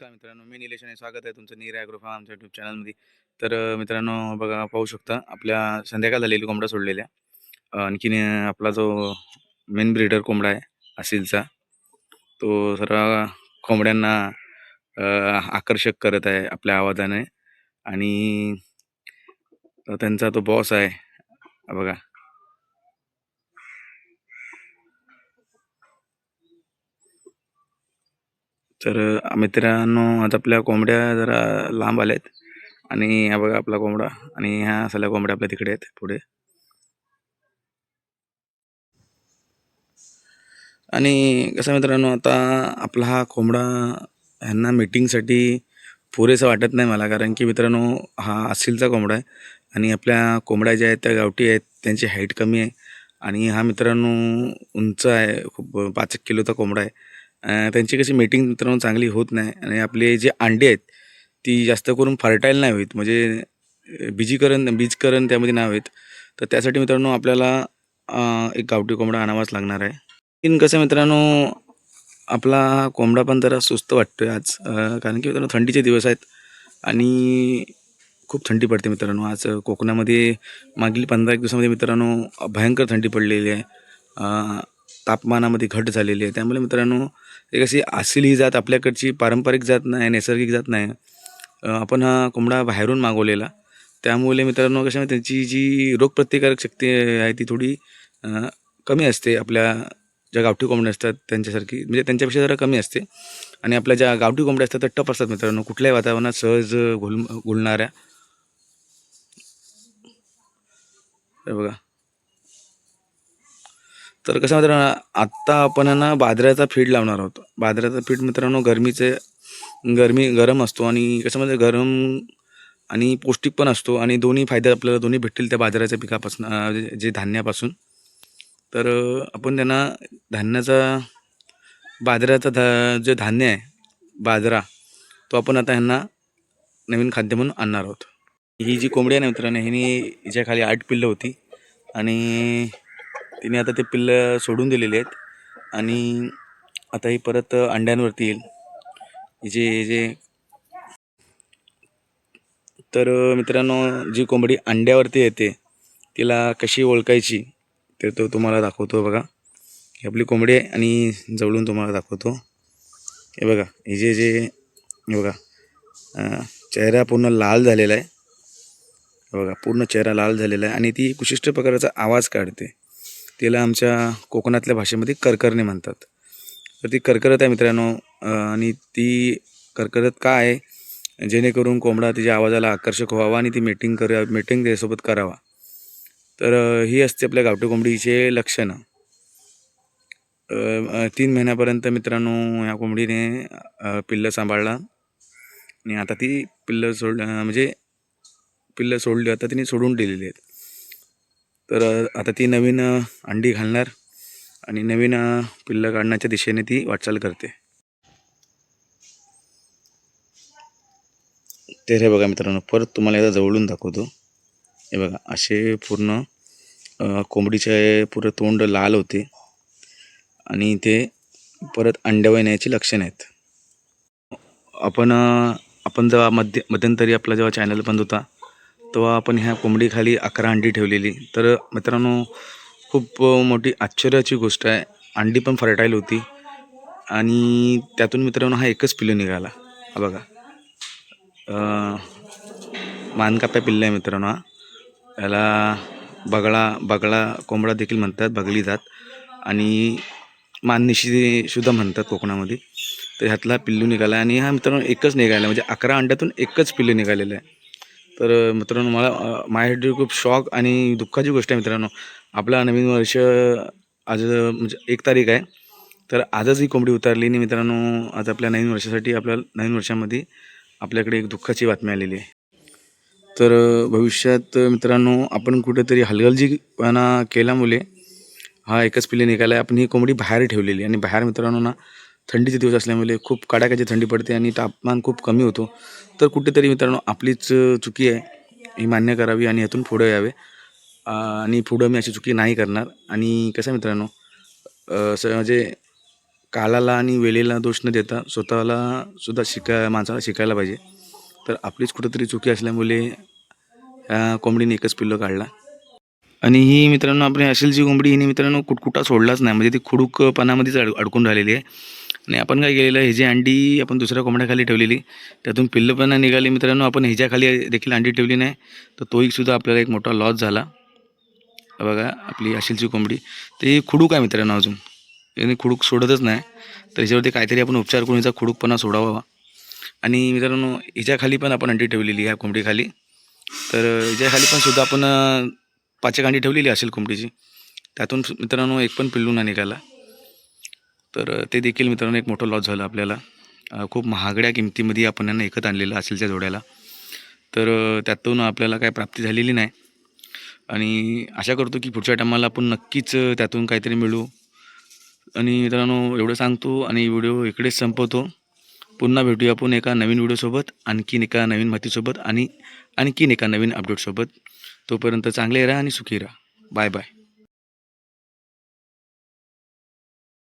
नमस्कार मित्रांनो मी निलेश आणि स्वागत आहे तुमचं नीर ॲग्रो फार्म आमच्या युट्यूब चॅनलमध्ये तर मित्रांनो बघा पाहू शकता आपल्या संध्याकाळ झालेली कोंबडा सोडलेल्या. आणखीन आपला जो मेन ब्रीडर कोंबडा आहे असिलचा तो सर्व कोंबड्यांना आकर्षक करत आहे आपल्या आवाजाने. आणि त्यांचा तो बॉस आहे बघा तर मित्रांनो आता आपल्या कोंबड्या जरा लांब आल्यात. आणि हा बघा आपला कोंबडा. आणि ह्या सगळ्या कोंबड्या आपल्या तिकडे आहेत पुढे. आणि कसं मित्रांनो आता आपला हा कोंबडा ह्यांना मीटिंगसाठी पुरेसा वाटत नाही मला. कारण की मित्रांनो हा असिलचा कोंबडा आहे. आणि आपल्या कोंबड्या ज्या आहेत त्या गावठी आहेत त्यांची हाईट कमी आहे. आणि हा मित्रांनो उंच आहे. खूप पाच एक किलोचा कोंबडा आहे. त्यांची कशी मीटिंग मित्रांनो चांगली होत नाही आणि आपले जे अंडे आहेत ती जास्त करून फर्टाईल नाही होत. म्हणजे बीजीकरण बीजकरण त्यामध्ये नाही होत. तर त्यासाठी मित्रांनो आपल्याला एक गावठी कोंबडा आणावाच लागणार आहे. इन कसं मित्रांनो आपला कोंबडा पण जरा सुस्त वाटतो आहे आज कारण की मित्रांनो थंडीचे दिवस आहेत आणि खूप थंडी पडते मित्रांनो. आज कोकणामध्ये मागील पंधरा एक दिवसामध्ये मित्रांनो भयंकर थंडी पडलेली आहे. तापमानामध्ये घट झालेली आहे. त्यामुळे मित्रांनो एक अशी आसिल ही जात आपल्याकडची पारंपरिक जात नाही नैसर्गिक जात नाही. आपण हा कोंबडा बाहेरून मागवलेला. त्यामुळे मित्रांनो कशा त्यांची जी रोगप्रतिकारक शक्ती आहे ती थोडी कमी असते. आपल्या ज्या गावठी कोंबड्या असतात त्यांच्यासारखी म्हणजे त्यांच्यापेक्षा जरा कमी असते. आणि आपल्या ज्या गावठी कोंबड्या असतात त्या टप असतात मित्रांनो. कुठल्याही वातावरणात सहज घुल घुलणाऱ्या. बघा. तर कसं मित्रांनो आत्ता आपण आहे ना बाजऱ्याचा फीड लावणार आहोत. बाजऱ्याचा फीड मित्रांनो गरमीचे गरमी गरम असतो आणि कसं म्हणजे गरम आणि पौष्टिक पण असतो आणि दोन्ही फायदे आपल्याला दोन्ही भेटतील त्या बाजाराच्या पिकापासून जे- धान्यापासून. तर आपण त्यांना धान्याचा बाजऱ्याचा धा जे धान्य आहे बाजरा तो आपण आता ह्यांना नवीन खाद्य म्हणून आणणार आहोत. ही जी कोंबडी आहे ना मित्रांनो ह्यानी हिच्या खाली आठ पिल्लं होती. आणि तिने आता ते पिल्लं सोडून दिलेली आहेत. आणि आता ही परत अंड्यांवरती येईल. जे जे. तर मित्रांनो जी कोंबडी अंड्यावरती येते तिला कशी ओळखायची ते तो तुम्हाला दाखवतो बघा. ही आपली कोंबडी आहे आणि जवळून तुम्हाला दाखवतो. हे बघा हे जे जे हे बघा. चेहरा पूर्ण लाल झालेला आहे. बघा पूर्ण चेहरा लाल झालेला आहे. आणि ती विशिष्ट प्रकारचा आवाज काढते. तिला आमच्या कोकणातल्या भाषेमध्ये करकरणे म्हणतात. तर ती करकरत आहे मित्रांनो. आणि ती करकरत का आहे? जेणेकरून कोंबडा तिच्या आवाजाला आकर्षक व्हावा आणि ती मीटिंग करा मीटिंग त्याच्यासोबत करावा. तर ही असते आपल्या गावठी कोंबडीचे लक्षणं. तीन महिन्यापर्यंत मित्रांनो ह्या कोंबडीने पिल्लं सांभाळला. आणि आता ती पिल्लं सोड म्हणजे पिल्लं सोडली आता तिने सोडून दिलेली आहेत. तर आता ती नवीन अंडी घालणार आणि नवीन पिल्लं काढण्याच्या दिशेने ती वाटचाल करते. तर हे बघा मित्रांनो परत तुम्हाला एकदा जवळून दाखवतो. हे बघा असे पूर्ण कोंबडीचे पुरं तोंड लाल होते आणि ते परत अंड्यावर येण्याची लक्षणं आहेत. आपण आपण जेव्हा मध्य मध्यंतरी आपला जेव्हा चॅनल बंद होता तेव्हा आपण ह्या कोंबडीखाली अकरा अंडी ठेवलेली. तर मित्रांनो खूप मोठी आश्चर्याची गोष्ट आहे. अंडी पण फर्टाईल होती. आणि त्यातून मित्रांनो हा एकच पिल्लू निघाला. हा बघा. मानकाप्या पिल्ला आहे मित्रांनो हा. याला बगळा बगळा कोंबडा देखील म्हणतात बगली जात. आणि माननिशीसुद्धा म्हणतात कोकणामध्ये. तर ह्यातला पिल्लू निघाला. आणि हा मित्रांनो एकच निघाला. म्हणजे अकरा अंड्यातून एकच पिल्लू निघालेलं आहे. तर मित्रांनो मला माझ्यासाठी खूप शॉक आणि दुःखाची गोष्ट आहे मित्रांनो. आपला नवीन वर्ष आज म्हणजे एक तारीख आहे. तर आजच ही कोंबडी उतरली आणि मित्रांनो आज आपल्या नवीन वर्षासाठी आपल्या नवीन वर्षामध्ये आपल्याकडे एक दुःखाची बातमी आलेली आहे. तर भविष्यात मित्रांनो आपण कुठेतरी हलगलजीपणा केल्यामुळे हा एकच पिल्ले निघाला आहे आपण ही कोंबडी बाहेर ठेवलेली आणि बाहेर मित्रांनो ना थंडीचे दिवस असल्यामुळे खूप कडाक्याची थंडी पडते आणि तापमान खूप कमी होतो. तर कुठेतरी मित्रांनो आपलीच चुकी आहे. ही मान्य करावी आणि यातून पुढं यावे. आणि पुढं मी अशी चुकी नाही करणार. आणि कसं आहे मित्रांनो असं म्हणजे कालाला आणि वेळेला दोष न देता स्वतःला सुद्धा शिकाय माणसाला शिकायला पाहिजे. तर आपलीच कुठंतरी चुकी असल्यामुळे कोंबडीने एकच पिल्लो काढला. आणि ही मित्रांनो आपली असेल जी कोंबडी हिने मित्रांनो कुटकुटा सोडलाच नाही. म्हणजे ती खुडूकपणामध्येच अड अडकून राहिलेली आहे. आणि आपण काय केलेलं हे जी अंडी आपण दुसऱ्या कोंबड्याखाली ठेवलेली त्यातून पिल्लं पण निघाली मित्रांनो आपण ह्याच्याखाली देखील अंडी ठेवली नाही. तर तोहीसुद्धा आपल्याला एक मोठा लॉस झाला. बघा आपली अशीलची कोंबडी. ते खुडूक आहे मित्रांनो अजून. याने खुडूक सोडतच नाही. तर ह्याच्यावरती काहीतरी आपण उपचार करून हिचा खुडूकपणा सोडावा. आणि मित्रांनो हिच्याखाली पण आपण अंडी ठेवलेली ह्या कोंबडीखाली. तर हिच्याखाली पण सुद्धा आपण पाचक पाच एक अंडी ठेवलेली असेल कोंबडीची. त्यातून मित्रांनो एक पण पिल्लू नाही निघाला. तर ते देखील मित्रांनो एक मोठं लॉस झालं आपल्याला. खूप महागड्या किमतीमध्ये आपण यांना एकत आणलेलं असेल त्या जोड्याला. तर त्यातून आपल्याला काय प्राप्ती झालेली नाही. आणि आशा करतो की पुढच्या टायमाला आपण नक्कीच त्यातून काहीतरी मिळू. आणि मित्रांनो एवढं सांगतो आणि व्हिडिओ इकडेच संपवतो. पुन्हा भेटूया आपण एका नवीन व्हिडिओसोबत आणखीन एका नवीन माहितीसोबत आणि आणखीन एका नवीन अपडेटसोबत तोपर्यंत चांगले राहा आणि सुखी राहा. Bye bye